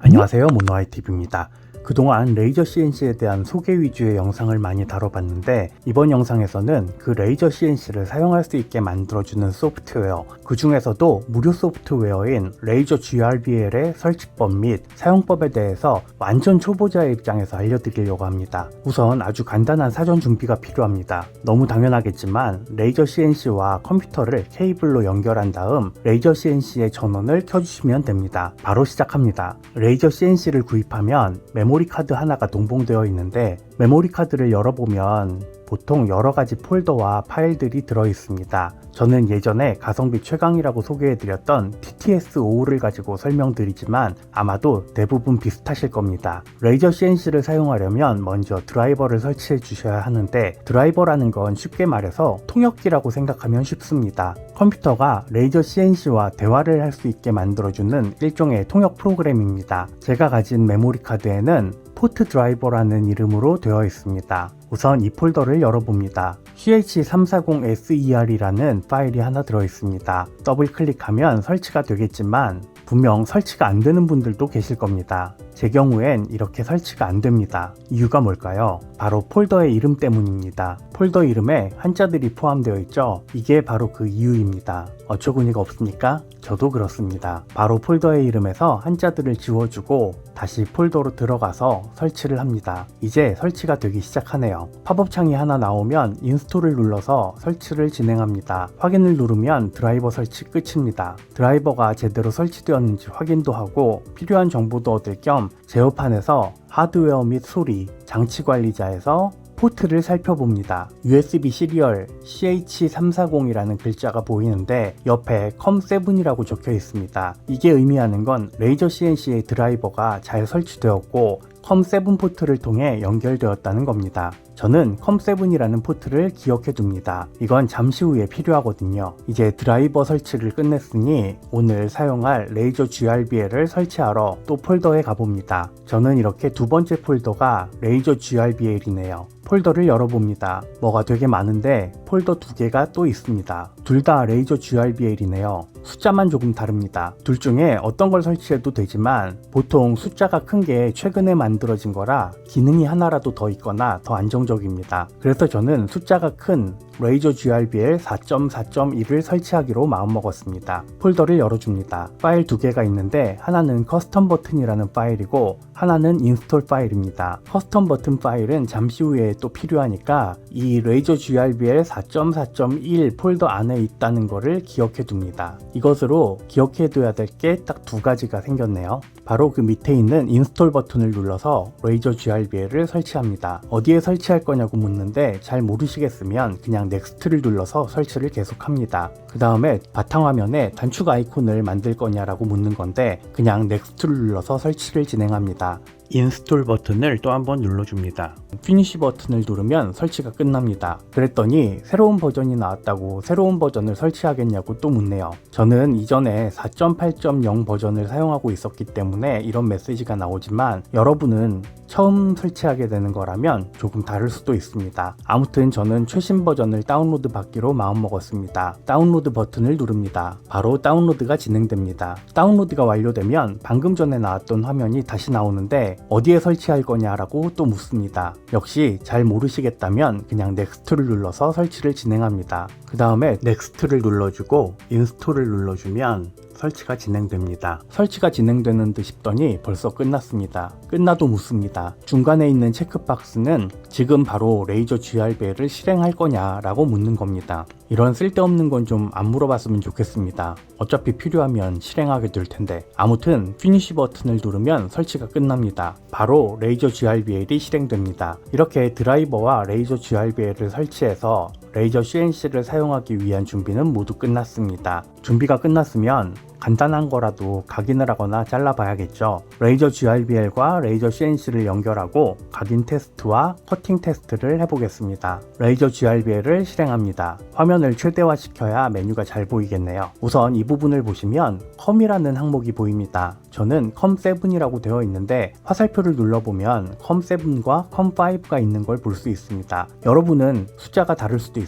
안녕하세요 모노아이TV입니다. 그동안 레이저 CNC에 대한 소개 위주의 영상을 많이 다뤄봤는데 이번 영상에서는 그 레이저 CNC를 사용할 수 있게 만들어주는 소프트웨어 그 중에서도 무료 소프트웨어인 레이저 GRBL의 설치법 및 사용법에 대해서 완전 초보자의 입장에서 알려드리려고 합니다. 우선 아주 간단한 사전 준비가 필요합니다. 너무 당연하겠지만 레이저 CNC와 컴퓨터를 케이블로 연결한 다음 레이저 CNC의 전원을 켜주시면 됩니다. 바로 시작합니다. 레이저 CNC를 구입하면 메모리 카드 하나가 동봉되어 있는데 메모리 카드를 열어보면 보통 여러 가지 폴더와 파일들이 들어 있습니다. 저는 예전에 가성비 최강이라고 소개해드렸던 TTS5를 가지고 설명드리지만 아마도 대부분 비슷하실 겁니다. 레이저 CNC를 사용하려면 먼저 드라이버를 설치해 주셔야 하는데 드라이버라는 건 쉽게 말해서 통역기라고 생각하면 쉽습니다. 컴퓨터가 레이저 CNC와 대화를 할 수 있게 만들어주는 일종의 통역 프로그램입니다. 제가 가진 메모리 카드에는 포트 드라이버라는 이름으로 되어 있습니다. 우선 이 폴더를 열어봅니다. ch340ser이라는 파일이 하나 들어 있습니다. 더블 클릭하면 설치가 되겠지만 분명 설치가 안 되는 분들도 계실 겁니다. 제 경우엔 이렇게 설치가 안 됩니다. 이유가 뭘까요? 바로 폴더의 이름 때문입니다. 폴더 이름에 한자들이 포함되어 있죠? 이게 바로 그 이유입니다. 어처구니가 없습니까? 저도 그렇습니다. 바로 폴더의 이름에서 한자들을 지워주고 다시 폴더로 들어가서 설치를 합니다. 이제 설치가 되기 시작하네요. 팝업 창이 하나 나오면 인스톨을 눌러서 설치를 진행합니다. 확인을 누르면 드라이버 설치 끝입니다. 드라이버가 제대로 설치되었는지 확인도 하고 필요한 정보도 얻을 겸 제어판에서 하드웨어 및 소리, 장치 관리자에서 포트를 살펴봅니다. USB 시리얼 CH340이라는 글자가 보이는데 옆에 COM7이라고 적혀 있습니다. 이게 의미하는 건 레이저 CNC의 드라이버가 잘 설치되었고 COM7 포트를 통해 연결되었다는 겁니다. 저는 COM7이라는 포트를 기억해 둡니다. 이건 잠시 후에 필요하거든요. 이제 드라이버 설치를 끝냈으니 오늘 사용할 레이저 GRBL을 설치하러 또 폴더에 가봅니다. 저는 이렇게 두 번째 폴더가 레이저 GRBL이네요. 폴더를 열어봅니다. 뭐가 되게 많은데 폴더 두 개가 또 있습니다. 둘 다 레이저 GRBL이네요. 숫자만 조금 다릅니다. 둘 중에 어떤 걸 설치해도 되지만 보통 숫자가 큰 게 최근에 만들어진 거라 기능이 하나라도 더 있거나 더 안정적입니다. 그래서 저는 숫자가 큰 레이저 GRBL 4.4.1을 설치하기로 마음먹었습니다. 폴더를 열어줍니다. 파일 두 개가 있는데 하나는 커스텀 버튼이라는 파일이고 하나는 인스톨 파일입니다. 커스텀 버튼 파일은 잠시 후에 또 필요하니까 이 레이저 GRBL 4.4.1 폴더 안에 있다는 것을 기억해 둡니다. 이것으로 기억해 둬야 될 게 딱 두 가지가 생겼네요. 바로 그 밑에 있는 인스톨 버튼을 눌러서 레이저 GRBL을 설치합니다. 어디에 설치할 거냐고 묻는데 잘 모르시겠으면 그냥 넥스트를 눌러서 설치를 계속합니다. 그 다음에 바탕화면에 단축 아이콘을 만들 거냐라고 묻는 건데 그냥 넥스트를 눌러서 설치를 진행합니다. 인스톨 버튼을 또 한번 눌러줍니다. 피니시 버튼을 누르면 설치가 끝납니다. 그랬더니 새로운 버전이 나왔다고 새로운 버전을 설치하겠냐고 또 묻네요. 저는 이전에 4.8.0 버전을 사용하고 있었기 때문에 이런 메시지가 나오지만 여러분은 처음 설치하게 되는 거라면 조금 다를 수도 있습니다. 아무튼 저는 최신 버전을 다운로드 받기로 마음먹었습니다. 다운로드 버튼을 누릅니다. 바로 다운로드가 진행됩니다. 다운로드가 완료되면 방금 전에 나왔던 화면이 다시 나오는데 어디에 설치할 거냐라고 또 묻습니다. 역시 잘 모르시겠다면 그냥 넥스트를 눌러서 설치를 진행합니다. 그 다음에 넥스트를 눌러주고 인스톨을 눌러주면 설치가 진행됩니다. 설치가 진행되는 듯 싶더니 벌써 끝났습니다. 끝나도 묻습니다. 중간에 있는 체크박스는 지금 바로 레이저 GRBL을 실행할 거냐라고 묻는 겁니다. 이런 쓸데없는 건 좀 안 물어봤으면 좋겠습니다. 어차피 필요하면 실행하게 될 텐데. 아무튼 피니시 버튼을 누르면 설치가 끝납니다. 바로 레이저 GRBL이 실행됩니다. 이렇게 드라이버와 레이저 GRBL을 설치해서 레이저 CNC를 사용하기 위한 준비는 모두 끝났습니다. 준비가 끝났으면 간단한 거라도 각인을 하거나 잘라봐야겠죠. 레이저 GRBL과 레이저 CNC를 연결하고 각인 테스트와 커팅 테스트를 해보겠습니다. 레이저 GRBL을 실행합니다. 화면을 최대화시켜야 메뉴가 잘 보이겠네요. 우선 이 부분을 보시면 컴이라는 항목이 보입니다. 저는 컴7이라고 되어 있는데 화살표를 눌러보면 컴7과 컴5가 있는 걸 볼 수 있습니다. 여러분은 숫자가 다를 수도 있습니다.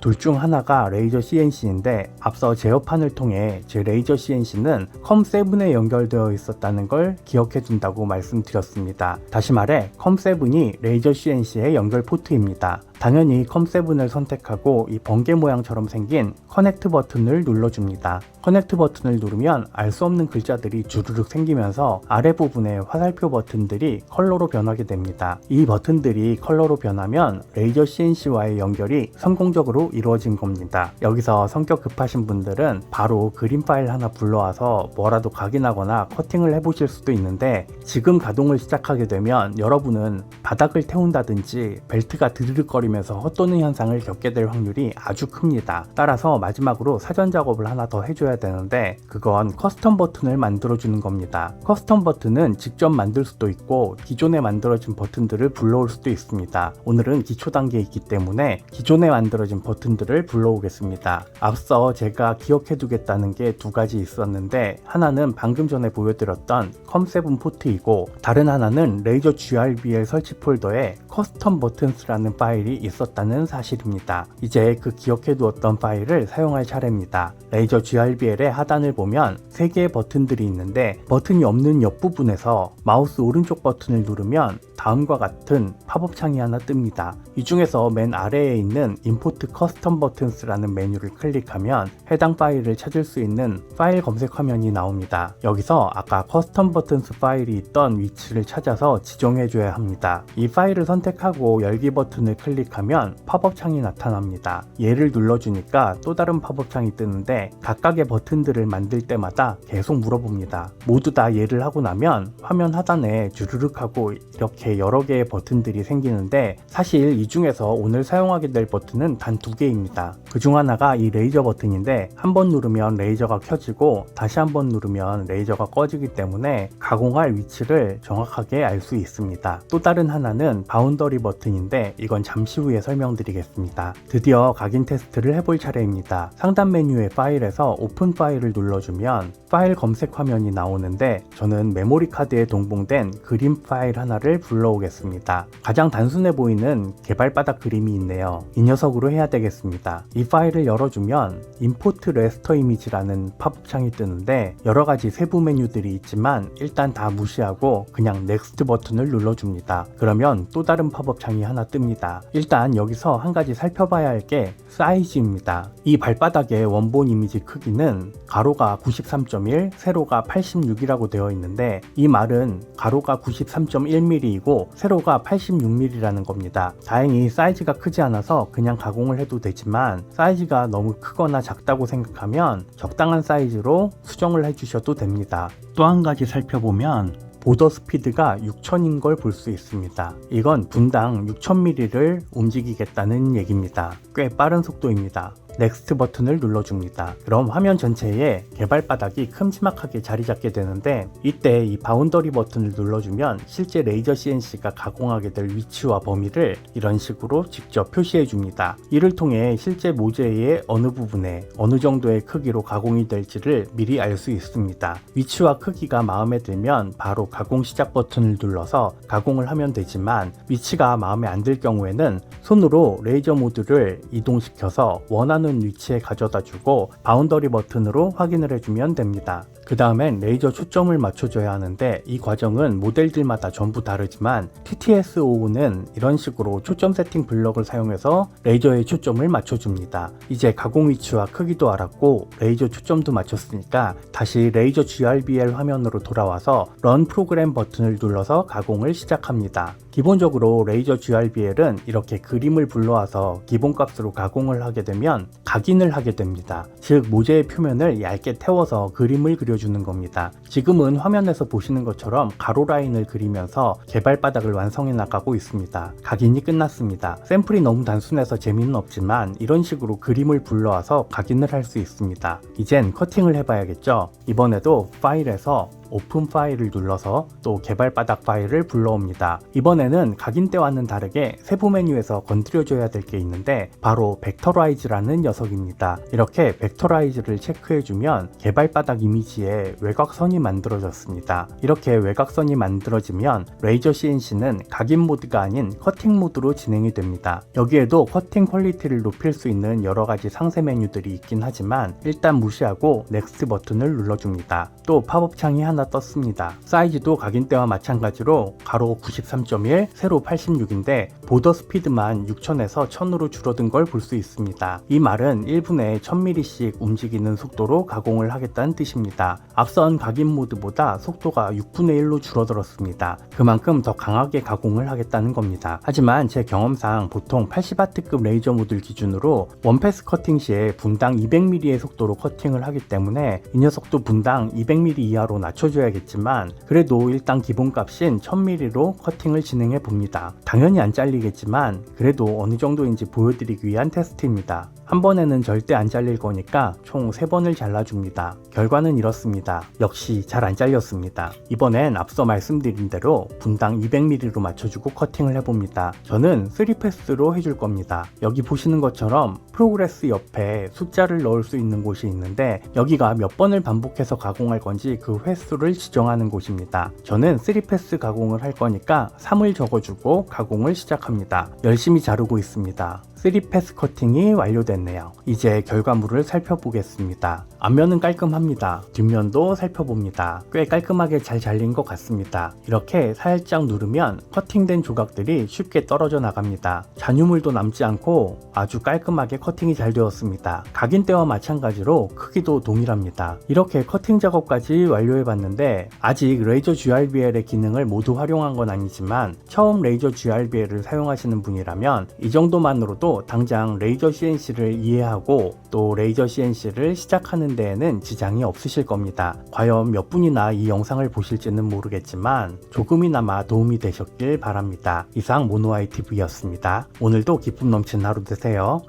둘 중 하나가 레이저 CNC인데 앞서 제어판을 통해 제 레이저 CNC는 컴7에 연결되어 있었다는 걸 기억해 둔다고 말씀드렸습니다. 다시 말해 컴7이 레이저 CNC의 연결 포트입니다. 당연히 컴7을 선택하고 이 번개 모양처럼 생긴 커넥트 버튼을 눌러줍니다. 커넥트 버튼을 누르면 알 수 없는 글자들이 주르륵 생기면서 아래 부분에 화살표 버튼들이 컬러로 변하게 됩니다. 이 버튼들이 컬러로 변하면 레이저 CNC와의 연결이 성공적으로 이루어진 겁니다. 여기서 성격 급하신 분들은 바로 그림 파일 하나 불러와서 뭐라도 각인하거나 커팅을 해보실 수도 있는데 지금 가동을 시작하게 되면 여러분은 바닥을 태운다든지 벨트가 드르륵 거리면서 헛도는 현상을 겪게 될 확률이 아주 큽니다. 따라서 마지막으로 사전 작업을 하나 더 해줘야 되는데 그건 커스텀 버튼을 만들어주는 겁니다. 커스텀 버튼은 직접 만들 수도 있고 기존에 만들어진 버튼들을 불러올 수도 있습니다. 오늘은 기초 단계에 있기 때문에 기존에 만들어진 버튼들을 불러오겠습니다. 앞서 제가 기억해 두겠다는 게 두 가지 있었는데 하나는 방금 전에 보여드렸던 컴7 포트이고 다른 하나는 레이저 GRBL 설치 폴더에 커스텀 버튼스라는 파일이 있었다는 사실입니다. 이제 그 기억해 두었던 파일을 사용할 차례입니다. 레이저 GRBL의 하단을 보면 3개의 버튼들이 있는데 버튼이 없는 옆부분에서 마우스 오른쪽 버튼을 누르면 다음과 같은 팝업 창이 하나 뜹니다. 이 중에서 맨 아래에 있는 Import Custom Buttons라는 메뉴를 클릭하면 해당 파일을 찾을 수 있는 파일 검색 화면이 나옵니다. 여기서 아까 Custom Buttons 파일이 있던 위치를 찾아서 지정해 줘야 합니다. 이 파일을 선택하고 열기 버튼을 클릭 하면 팝업 창이 나타납니다. 얘를 눌러주니까 또 다른 팝업 창이 뜨는데 각각의 버튼들을 만들 때마다 계속 물어봅니다. 모두 다 얘를 하고 나면 화면 하단에 주르륵 하고 이렇게 여러 개의 버튼들이 생기는데 사실 이 중에서 오늘 사용하게 될 버튼은 단 두 개입니다. 그 중 하나가 이 레이저 버튼인데 한 번 누르면 레이저가 켜지고 다시 한 번 누르면 레이저가 꺼지기 때문에 가공할 위치를 정확하게 알 수 있습니다. 또 다른 하나는 바운더리 버튼인데 이건 잠시 후에 설명드리겠습니다. 드디어 각인 테스트를 해볼 차례입니다. 상단 메뉴의 파일에서 오픈 파일을 눌러주면 파일 검색 화면이 나오는데 저는 메모리 카드에 동봉된 그림 파일 하나를 불러오겠습니다. 가장 단순해 보이는 개발 바닥 그림이 있네요. 이 녀석으로 해야 되겠습니다. 이 파일을 열어주면 Import Raster Image라는 팝업 창이 뜨는데 여러 가지 세부 메뉴들이 있지만 일단 다 무시하고 그냥 Next 버튼을 눌러줍니다. 그러면 또 다른 팝업 창이 하나 뜹니다. 일단 여기서 한 가지 살펴봐야 할 게 사이즈입니다. 이 발바닥의 원본 이미지 크기는 가로가 93.1, 세로가 86이라고 되어 있는데 이 말은 가로가 93.1mm이고 세로가 86mm라는 겁니다. 다행히 사이즈가 크지 않아서 그냥 가공을 해도 되지만 사이즈가 너무 크거나 작다고 생각하면 적당한 사이즈로 수정을 해주셔도 됩니다. 또 한 가지 살펴보면 보더 스피드가 6000인 걸 볼 수 있습니다. 이건 분당 6000mm를 움직이겠다는 얘기입니다. 꽤 빠른 속도입니다. 넥스트 버튼을 눌러줍니다. 그럼 화면 전체에 개발 바닥이 큼지막하게 자리 잡게 되는데 이때 이 바운더리 버튼을 눌러주면 실제 레이저 CNC가 가공하게 될 위치와 범위를 이런 식으로 직접 표시해 줍니다. 이를 통해 실제 모재의 어느 부분에 어느 정도의 크기로 가공이 될지를 미리 알 수 있습니다. 위치와 크기가 마음에 들면 바로 가공 시작 버튼을 눌러서 가공을 하면 되지만 위치가 마음에 안 들 경우에는 손으로 레이저 모드를 이동시켜서 원하는 위치에 가져다 주고 바운더리 버튼으로 확인을 해주면 됩니다. 그 다음엔 레이저 초점을 맞춰줘야 하는데 이 과정은 모델들마다 전부 다르지만 TTS5는 이런 식으로 초점 세팅 블럭을 사용해서 레이저의 초점을 맞춰줍니다. 이제 가공 위치와 크기도 알았고 레이저 초점도 맞췄으니까 다시 레이저 GRBL 화면으로 돌아와서 런 프로그램 버튼을 눌러서 가공을 시작합니다. 기본적으로 레이저 GRBL은 이렇게 그림을 불러와서 기본값으로 가공을 하게 되면 각인을 하게 됩니다. 즉 모재의 표면을 얇게 태워서 그림을 그려주는 겁니다. 지금은 화면에서 보시는 것처럼 가로 라인을 그리면서 개발 바닥을 완성해 나가고 있습니다. 각인이 끝났습니다. 샘플이 너무 단순해서 재미는 없지만 이런 식으로 그림을 불러와서 각인을 할 수 있습니다. 이젠 커팅을 해봐야겠죠? 이번에도 파일에서 오픈 파일을 눌러서 또 개발 바닥 파일을 불러옵니다. 이번에는 각인 때와는 다르게 세부 메뉴에서 건드려줘야 될 게 있는데 바로 벡터라이즈라는 녀석입니다. 이렇게 벡터라이즈를 체크해주면 개발 바닥 이미지에 외곽선이 만들어졌습니다. 이렇게 외곽선이 만들어지면 레이저 CNC는 각인 모드가 아닌 커팅 모드로 진행이 됩니다. 여기에도 커팅 퀄리티를 높일 수 있는 여러 가지 상세 메뉴들이 있긴 하지만 일단 무시하고 넥스트 버튼을 눌러줍니다. 또 팝업 창이 하나 떴습니다. 사이즈도 각인 때와 마찬가지로 가로 93.1, 세로 86인데 보더 스피드만 6000에서 1000으로 줄어든 걸 볼 수 있습니다. 이 말은 1분에 1000mm씩 움직이는 속도로 가공을 하겠다는 뜻입니다. 앞선 각인 모드보다 속도가 6분의 1로 줄어들었습니다. 그만큼 더 강하게 가공을 하겠다는 겁니다. 하지만 제 경험상 보통 80W급 레이저 모듈 기준으로 원패스 커팅 시에 분당 200mm의 속도로 커팅을 하기 때문에 이 녀석도 분당 200mm 이하로 낮춰 줘야겠지만 그래도 일단 기본값인 1000mm로 커팅을 진행해 봅니다. 당연히 안 잘리겠지만 그래도 어느 정도인지 보여드리기 위한 테스트입니다. 한 번에는 절대 안 잘릴 거니까 총 3번을 잘라줍니다. 결과는 이렇습니다. 역시 잘 안 잘렸습니다. 이번엔 앞서 말씀드린 대로 분당 200mm로 맞춰주고 커팅을 해봅니다. 저는 3패스로 해줄 겁니다. 여기 보시는 것처럼 프로그레스 옆에 숫자를 넣을 수 있는 곳이 있는데 여기가 몇 번을 반복해서 가공할 건지 그 횟수를 지정하는 곳입니다. 저는 3패스 가공을 할 거니까 3을 적어주고 가공을 시작합니다. 열심히 자르고 있습니다. 3패스 커팅이 완료 됐네요. 이제 결과물을 살펴보겠습니다. 앞면은 깔끔합니다. 뒷면도 살펴봅니다. 꽤 깔끔하게 잘 잘린 것 같습니다. 이렇게 살짝 누르면 커팅된 조각들이 쉽게 떨어져 나갑니다. 잔유물도 남지 않고 아주 깔끔하게 커팅이 잘 되었습니다. 각인 때와 마찬가지로 크기도 동일합니다. 이렇게 커팅 작업까지 완료해 봤는데 아직 레이저 GRBL의 기능을 모두 활용한 건 아니지만 처음 레이저 GRBL을 사용하시는 분이라면 이 정도만으로도 당장 레이저 CNC를 이해하고 또 레이저 CNC를 시작하 는 데에는 지장이 없으실 겁니다. 과연 몇 분이나 이 영상을 보실지는 모르겠지만 조금이나마 도움이 되셨길 바랍니다. 이상 모노아이 TV였습니다. 오늘도 기쁨 넘치는 하루 되세요.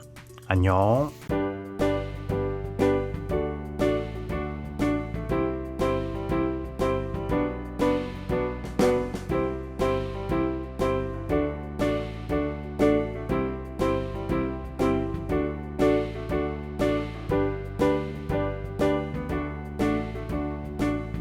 안녕.